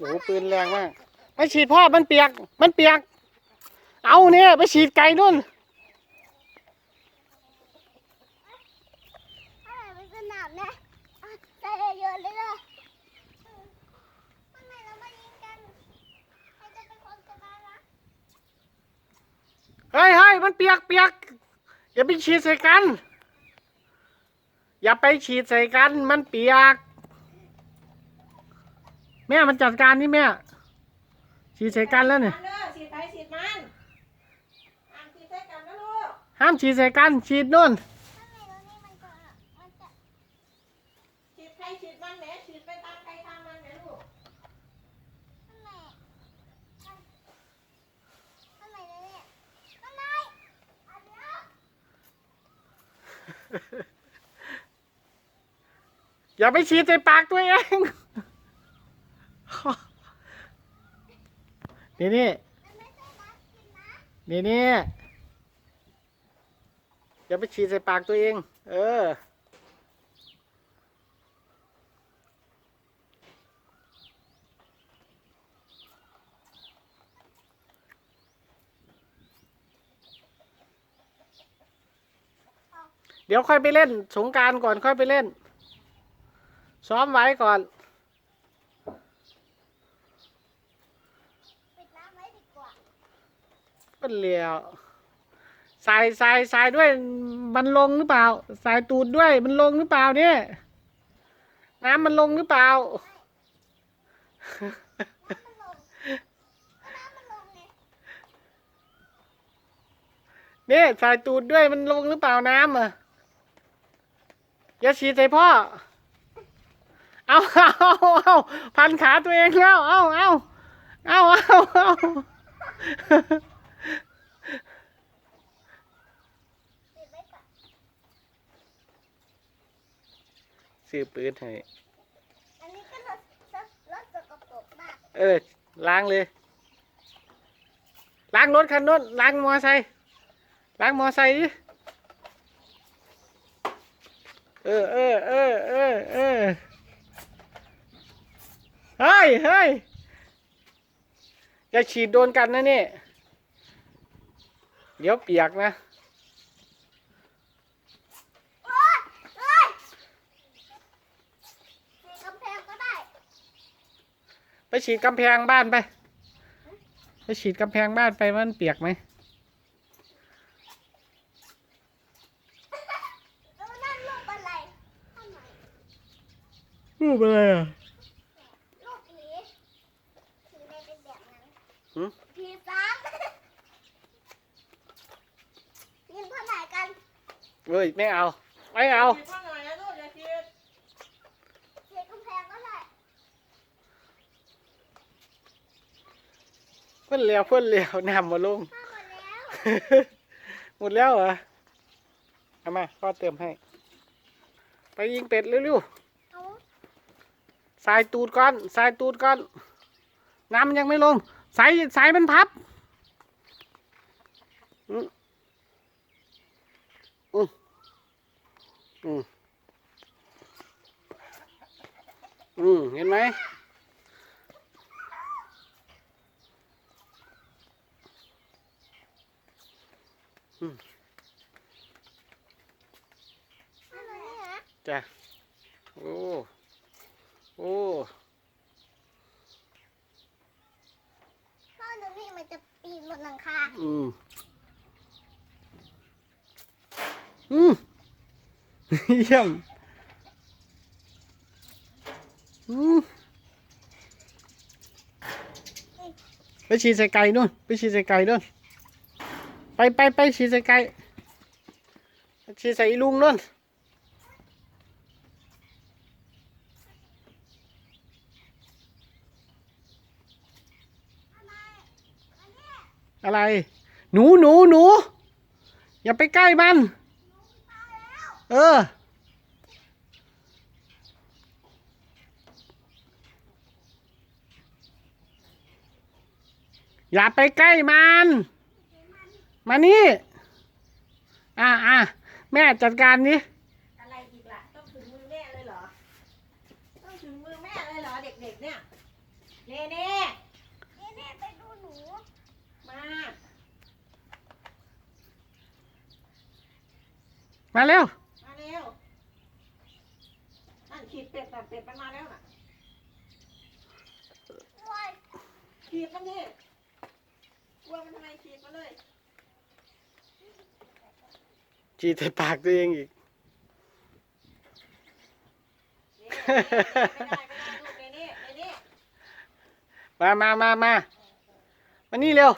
โอ้โหปืนแรงมากไปฉีดพ่อมันเปียก มันเปียก เอาเนี่ยไปฉีดไก่นู่นอะไรเป็นสนามเนี่ยอะใส่เยอะเลยเลยทำไมเรามายิงกันใครจะเป็นคนชนะนะเฮ้ยเฮ้ยมันเปียกเปียกอย่าไปฉีดใส่กัน อย่าไปฉีดใส่กัน มันเปียก แม่มันจัดการนี่แม่ฉีดใส่กันแล้วเนี่ยเด้อฉีดไปฉีดมันอ่านฉีดใส่กันนะลูกห้ามฉีดใส่กันฉีดนู่นทำไมเรานี่มันจะมันจะฉีดใครฉีดมันแหมฉีดไปตามใครตามมันแหมลูกทำไมมันทำไมเราเนี่ยทำไมอันเนี้ยอย่าไปฉีดใส่ปากตัวเอง นี่นี่นี่นี่อย่าไปฉีดใส่ปากตัวเอง เออ เดี๋ยวค่อยไปเล่น สงการก่อนค่อยไปเล่น ซ้อมไว้ก่อน ปิดน้ำไว้ดีกว่า ก็เลียวสายสายสายด้วยมันลงหรือเปล่า สายตูดด้วยมันลงหรือเปล่าเนี่ยน้ำมันลงหรือเปล่าเนี่ยสายตูดด้วยมันลงหรือเปล่าน้ำอะอย่าฉีดใส่พ่อ เอาเอาเอาพันขาตัวเองแล้ว เอาเอาเอาเอาเอา ปิดไว้ก่อน ซื้อปืนให้อันนี้ก็รถรถสกปรกมากเออล้างเลยล้างรถคันนู้นล้างมอไซค์ล้างมอไซค์ดิเออเออเออเออเออเฮ้ยเฮ้ยอย่าฉีดโดนกันนะนี่เดี๋ยวเปียกนะ โอ๊ยเอ้ยในกำแพงก็ได้ ไป ฉีดกำแพงบ้านไป ไปฉีดกำแพงบ้านไปว่ามันเปียกไหมแล้วนั่นรูปอะไรทำไมรูปอะไรอะรูปผีผีเลยเป็นแบบนั้นหืมผีสามยิงเท่าไหร่กัน เฮ้ย ไม่เอา ไม่เอาฉีดพ่อหน่อยนะลูกอย่าฉีด เสียกำแพงก็ได้ เพื่อ นเลี้ยวเพื่อนเลี้ยวนำมาลงข้าหมดแล้วหมดแล้วเหรอเอามาพ่อเติมให้ ไปยิงเป็ดเร็วเอาๆสายตูดก่อนสายตูดก่อน น้ำมันยังไม่ลง สายสายมันพับอืมอืมอืมอืมเห็นไหม อันนี้นะ จ้ะ โอ้ โอ้พ่อดูนี่มันจะปีนบนหลังคา อืมอืมเยี่ยมอืมไปฉีดใส่ไก่นู่นไปฉีดใส่ไก่นู่น ไปไปไปฉีดใส่ไก่ฉีดใส่ลุงนู่นอะไร หนูหนูหนู อย่าไปใกล้มัน เออ อย่าไปใกล้มัน มานี่ อ่าอ่าแม่จัดการนี้อะไรอีกล่ะ ต้องถึงมือแม่เลยเหรอ ต้องถึงมือแม่เลยเหรอ เด็กๆเนี่ยเน่เน่นี่นี่ไปดูหนู มา มาเร็ว มาเร็วนั่นขีดเป็ดแบบเป็ดมันมาแล้วน่ะวายขีดมันดิกลัวมันทำไมขีดมาเลย จีใส่ปากตัวเองอีกเน่เน่ไม่ได้ไม่ได้ลูกเน่เน่เน่เน่มามามามามานี่เร็ว